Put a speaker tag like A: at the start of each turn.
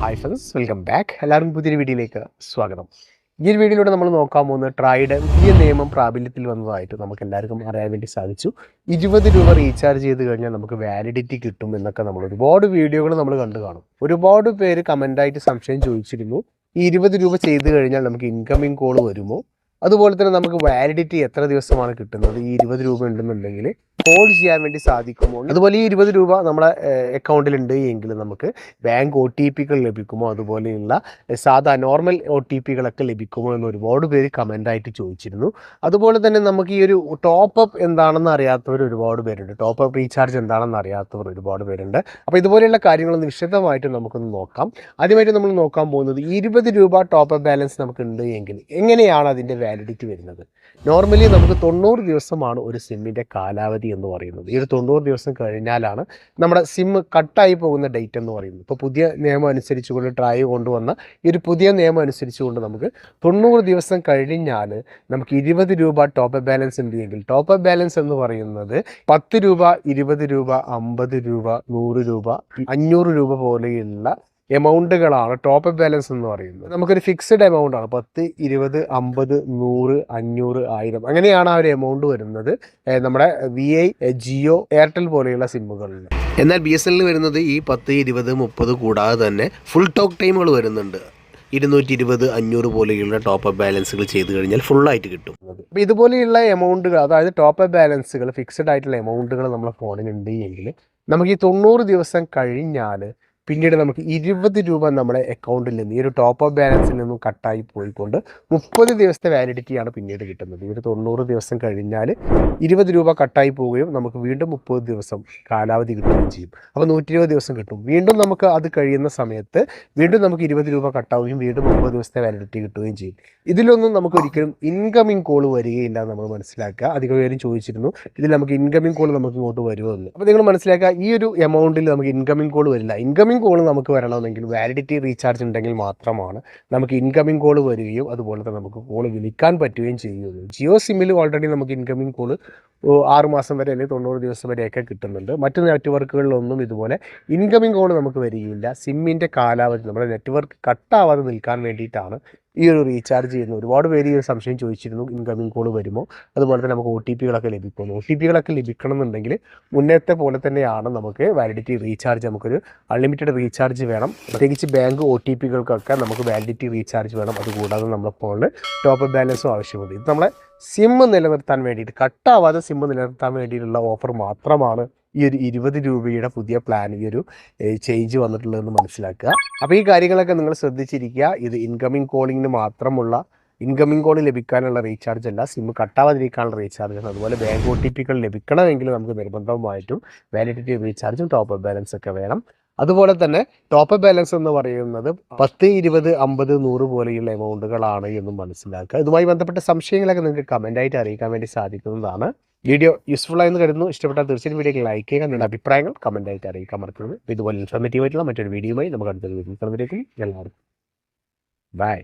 A: Hi friends welcome back എല്ലാവർക്കും പുതിയൊരു വീഡിയോയിലേക്ക് സ്വാഗതം. ഈ ഒരു വീഡിയോയിലൂടെ നമ്മൾ നോക്കാൻ പോകുന്ന ട്രൈഡ് പുതിയ നിയമം പ്രാബല്യത്തിൽ വന്നതായിട്ട് നമുക്ക് എല്ലാവർക്കും അറിയാൻ വേണ്ടി സാധിച്ചു. ഇരുപത് രൂപ റീചാർജ് ചെയ്ത് കഴിഞ്ഞാൽ നമുക്ക് വാലിഡിറ്റി കിട്ടും എന്നൊക്കെ നമ്മൾ ഒരുപാട് വീഡിയോകൾ നമ്മൾ കണ്ടു കാണും. ഒരുപാട് പേര് കമന്റായിട്ട് സംശയം ചോദിച്ചിരുന്നു. ഈ ഇരുപത് രൂപ ചെയ്ത് കഴിഞ്ഞാൽ നമുക്ക് ഇൻകമിങ് കോൾ വരുമോ? അതുപോലെ തന്നെ നമുക്ക് വാലിഡിറ്റി എത്ര ദിവസമാണ് കിട്ടുന്നത്? ഈ ഇരുപത് രൂപ ഉണ്ടെന്നുണ്ടെങ്കിൽ കോൾ ചെയ്യാൻ വേണ്ടി സാധിക്കുമോ? അതുപോലെ ഈ ഇരുപത് രൂപ നമ്മുടെ അക്കൗണ്ടിൽ ഉണ്ട് എങ്കിൽ നമുക്ക് ബാങ്ക് ഒ ടി പികൾ ലഭിക്കുമോ? അതുപോലെയുള്ള സാധാ നോർമൽ ഒ ടി പികളൊക്കെ ലഭിക്കുമോ എന്ന് ഒരുപാട് പേര് കമന്റായിട്ട് ചോദിച്ചിരുന്നു. അതുപോലെ തന്നെ നമുക്ക് ഈ ഒരു ടോപ്പ് അപ്പ് എന്താണെന്ന് അറിയാത്തവർ ഒരുപാട് പേരുണ്ട്. ടോപ്പ് അപ്പ് റീചാർജ് എന്താണെന്ന് അറിയാത്തവർ ഒരുപാട് പേരുണ്ട്. അപ്പോൾ ഇതുപോലെയുള്ള കാര്യങ്ങളൊന്ന് വിശദമായിട്ട് നമുക്കൊന്ന് നോക്കാം. ആദ്യമായിട്ട് നമ്മൾ നോക്കാൻ പോകുന്നത് ഇരുപത് രൂപ ടോപ്പ് അപ്പ് ബാലൻസ് നമുക്ക് ഉണ്ട് എങ്കിൽ എങ്ങനെയാണ് അതിന്റെ വാലിഡിറ്റി വരുന്നത്? നോർമലി നമുക്ക് തൊണ്ണൂറ് ദിവസമാണ് ഒരു സിമ്മിന്റെ കാലാവധി എന്ന് പറയുന്നത്. ഈ ഒരു തൊണ്ണൂറ് ദിവസം കഴിഞ്ഞാലാണ് നമ്മുടെ സിം കട്ടായി പോകുന്ന ഡേറ്റ് എന്ന് പറയുന്നത്. ഇപ്പോൾ പുതിയ നിയമം അനുസരിച്ചുകൊണ്ട് ട്രൈ കൊണ്ടുവന്ന ഈ ഒരു പുതിയ നിയമം അനുസരിച്ചുകൊണ്ട് നമുക്ക് തൊണ്ണൂറ് ദിവസം കഴിഞ്ഞാൽ നമുക്ക് ഇരുപത് രൂപ ടോപ്പ് അപ്പ് ബാലൻസ് ഉണ്ട് എങ്കിൽ ടോപ്പ് അപ്പ് ബാലൻസ് എന്ന് പറയുന്നത് പത്ത് രൂപ ഇരുപത് രൂപ അമ്പത് രൂപ നൂറ് രൂപ അഞ്ഞൂറ് രൂപ പോലെയുള്ള എമൗണ്ടുകളാണ് ടോപ്പ് അപ്പ് ബാലൻസ് എന്ന് പറയുന്നത്. നമുക്കൊരു ഫിക്സ്ഡ് എമൗണ്ട് ആണ്. പത്ത് ഇരുപത് അമ്പത് നൂറ് അഞ്ഞൂറ് ആയിരം അങ്ങനെയാണ് ആ ഒരു എമൗണ്ട് വരുന്നത്. നമ്മുടെ വി ഐ ജിയോ എയർടെൽ പോലെയുള്ള സിമ്മുകളിൽ എന്നാൽ ബി എസ് എല്ലിൽ വരുന്നത് ഈ പത്ത് ഇരുപത് മുപ്പത് കൂടാതെ തന്നെ ഫുൾ ടോക്ക് ടൈമുകൾ വരുന്നുണ്ട്. ഇരുന്നൂറ്റി ഇരുപത് അഞ്ഞൂറ് പോലെയുള്ള ടോപ്പ് അപ്പ് ബാലൻസുകൾ ചെയ്ത് കഴിഞ്ഞാൽ ഫുള്ളായിട്ട് കിട്ടും. അപ്പോൾ ഇതുപോലെയുള്ള എമൗണ്ടുകൾ അതായത് ടോപ്പ് അപ്പ് ബാലൻസുകൾ ഫിക്സഡ് ആയിട്ടുള്ള എമൗണ്ടുകൾ നമ്മുടെ ഫോണിനുണ്ട് എങ്കിൽ നമുക്ക് ഈ തൊണ്ണൂറ് ദിവസം കഴിഞ്ഞാൽ പിന്നീട് നമുക്ക് ഇരുപത് രൂപ നമ്മുടെ അക്കൗണ്ടിൽ നിന്ന് ഈ ഒരു ടോപ്പ് അപ്പ് ബാലൻസിൽ നിന്നും കട്ടായി പോയിക്കൊണ്ട് മുപ്പത് ദിവസത്തെ വാലിഡിറ്റിയാണ് പിന്നീട് കിട്ടുന്നത്. ഈ ഒരു തൊണ്ണൂറ് ദിവസം കഴിഞ്ഞാൽ ഇരുപത് രൂപ കട്ടായി പോവുകയും നമുക്ക് വീണ്ടും മുപ്പത് ദിവസം കാലാവധി കിട്ടുകയും ചെയ്യും. അപ്പോൾ നൂറ്റി ഇരുപത് ദിവസം കിട്ടും. വീണ്ടും നമുക്ക് അത് കഴിയുന്ന സമയത്ത് വീണ്ടും നമുക്ക് ഇരുപത് രൂപ കട്ടാവുകയും വീണ്ടും മുപ്പത് ദിവസത്തെ വാലിഡിറ്റി കിട്ടുകയും ചെയ്യും. ഇതിലൊന്നും നമുക്ക് ഒരിക്കലും ഇൻകമിംഗ് കോൾ വരികയില്ല നമ്മൾ മനസ്സിലാക്കുക. അധികം പേരും ചോദിച്ചിരുന്നു ഇതിൽ നമുക്ക് ഇൻകമിംഗ് കോൾ നമുക്ക് ഇങ്ങോട്ട് വരുമെന്ന് അപ്പോൾ നിങ്ങൾ മനസ്സിലാക്കുക ഈ ഒരു എമൗണ്ടിൽ നമുക്ക് ഇൻകമിംഗ് കോൾ വരില്ല. ഇൻകമിങ് കോൾ നമുക്ക് വരണമെങ്കിൽ വാലിഡിറ്റി റീചാർജ് ഉണ്ടെങ്കിൽ മാത്രമാണ് നമുക്ക് ഇൻകമ്മിങ് കോൾ വരികയും അതുപോലെ തന്നെ നമുക്ക് കോൾ വിളിക്കാൻ പറ്റുകയും ചെയ്യുകയുള്ളൂ ജിയോ സിമ്മിൽ ഓൾറെഡി നമുക്ക് ഇൻകമ്മിങ് കോൾ ആറ് മാസം വരെ അല്ലെങ്കിൽ തൊണ്ണൂറ് ദിവസം വരെയൊക്കെ കിട്ടുന്നുണ്ട്. മറ്റ് നെറ്റ്വർക്കുകളിലൊന്നും ഇതുപോലെ ഇൻകമ്മിങ് കോൾ നമുക്ക് വരികയില്ല. സിമ്മിന്റെ കാലാവധി നമ്മുടെ നെറ്റ്വർക്ക് കട്ടാവാതെ നിൽക്കാൻ വേണ്ടിയിട്ടാണ് ഈ ഒരു റീചാർജ് ചെയ്യുന്നത് ഒരുപാട് പേര് ഈ ഒരു സംശയം ചോദിച്ചിരുന്നു ഇൻകമിങ് കോൾ വരുമോ അതുപോലെ തന്നെ നമുക്ക് ഒ ടി പികളൊക്കെ ലഭിക്കുന്നു ഒ ടി പികളൊക്കെ ലഭിക്കണം എന്നുണ്ടെങ്കിൽ മുന്നത്തെ പോലെ തന്നെയാണ് നമുക്ക് വാലിഡിറ്റി റീചാർജ് നമുക്കൊരു അൺലിമിറ്റഡ് റീചാർജ് വേണം. പ്രത്യേകിച്ച് ബാങ്ക് ഒ ടി പികൾക്കൊക്കെ നമുക്ക് വാലിഡിറ്റി റീചാർജ് വേണം. അതുകൂടാതെ നമ്മുടെ ഫോണിൽ ടോപ്പ് ബാലൻസും ആവശ്യമുണ്ട്. ഇത് നമ്മളെ സിം നിലനിർത്താൻ വേണ്ടിയിട്ട് കട്ടാവാതെ സിം നിലനിർത്താൻ വേണ്ടിയിട്ടുള്ള ഓഫർ മാത്രമാണ് ഈ ഒരു ഇരുപത് രൂപയുടെ പുതിയ പ്ലാൻ ഈ ഒരു ചേഞ്ച് വന്നിട്ടുള്ളതെന്ന് മനസ്സിലാക്കുക. അപ്പോൾ ഈ കാര്യങ്ങളൊക്കെ നിങ്ങൾ ശ്രദ്ധിച്ചിരിക്കുക. ഇത് ഇൻകമിംഗ് കോളിങ്ങിന് മാത്രമുള്ള ഇൻകമിംഗ് കോൾ ലഭിക്കാനുള്ള റീചാർജ് അല്ല സിം കട്ടാവാതിരിക്കാനുള്ള റീചാർജ് ആണ്. അതുപോലെ ബാങ്ക് ഒ ടി പികൾ ലഭിക്കണമെങ്കിൽ നമുക്ക് നിർബന്ധമായിട്ടും വാലിഡിറ്റി റീചാർജും ടോപ്പ് അപ്പ് ബാലൻസ് ഒക്കെ വേണം. അതുപോലെ തന്നെ ടോപ്പ് അപ്പ് ബാലൻസ് എന്ന് പറയുന്നത് പത്ത് ഇരുപത് അമ്പത് നൂറ് പോലെയുള്ള എമൗണ്ടുകളാണ് എന്നും മനസ്സിലാക്കുക. ഇതുമായി ബന്ധപ്പെട്ട സംശയങ്ങളൊക്കെ നിങ്ങൾക്ക് കമന്റായിട്ട് അറിയിക്കാൻ വേണ്ടി സാധിക്കുന്നതാണ്. വീഡിയോ യൂസ്ഫുൾ ആയെന്ന് കരുതുന്നു. ഇഷ്ടപ്പെട്ടാൽ തീർച്ചയായും വീഡിയോ ലൈക്ക് ചെയ്യുക. നിങ്ങളുടെ അഭിപ്രായങ്ങൾ കമന്റായിട്ട് അറിയിക്കാൻ മറക്കുന്നത് ഇതുപോലെ ഇൻഫോർമേറ്റീവ് ആയിട്ടുള്ള മറ്റൊരു വീഡിയോയുമായി നമുക്ക് അടുത്തൊരു വീഡിയോ എല്ലാവർക്കും. ബൈ